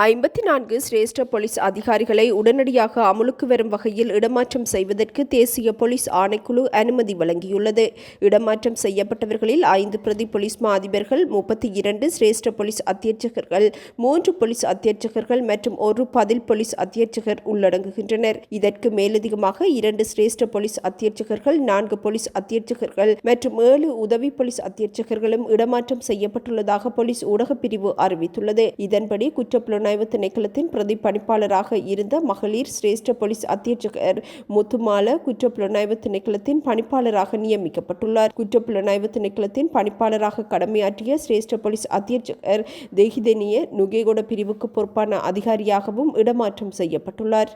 ஐம்பத்தி நான்கு சிரேஷ்ட போலீஸ் அதிகாரிகளை உடனடியாக அமுலுக்கு வரும் வகையில் இடமாற்றம் செய்வதற்கு தேசிய போலீஸ் ஆணைக்குழு அனுமதி வழங்கியுள்ளது. இடமாற்றம் செய்யப்பட்டவர்களில் ஐந்து பிரதி போலீஸ் மா அதிபர்கள் முப்பத்தி இரண்டு சிரேஷ்ட போலீஸ் அத்தியட்சகர்கள் மூன்று போலீஸ் அத்தியட்சகர்கள் மற்றும் ஒரு பதில் போலீஸ் அத்தியட்சகர் உள்ளடங்குகின்றனர். இதற்கு மேலதிகமாக இரண்டு சிரேஷ்ட போலீஸ் அத்தியட்சகர்கள் நான்கு போலீஸ் அத்தியட்சகர்கள் மற்றும் ஏழு உதவி போலீஸ் அத்தியட்சகர்களும் இடமாற்றம் செய்யப்பட்டுள்ளதாக போலீஸ் ஊடகப் பிரிவு அறிவித்துள்ளது. இதன்படி குற்ற புலனாய்வு திணைக்களத்தின் பிரதி பணிப்பாளராக இருந்த மகளிர் சிரேஷ்ட போலீஸ் அத்தியட்சகர் முத்துமால குற்ற புலனாய்வு திணைக்களத்தின் பணிப்பாளராக நியமிக்கப்பட்டுள்ளார். குற்ற புலனாய்வு திணைக்களத்தின் பணிப்பாளராக கடமையாற்றிய சிரேஷ்ட போலீஸ் அத்தியட்சகர் தேகிதேனிய நுகேகொட பிரிவுக்கு பொறுப்பான அதிகாரியாகவும் இடமாற்றம் செய்யப்பட்டுள்ளார்.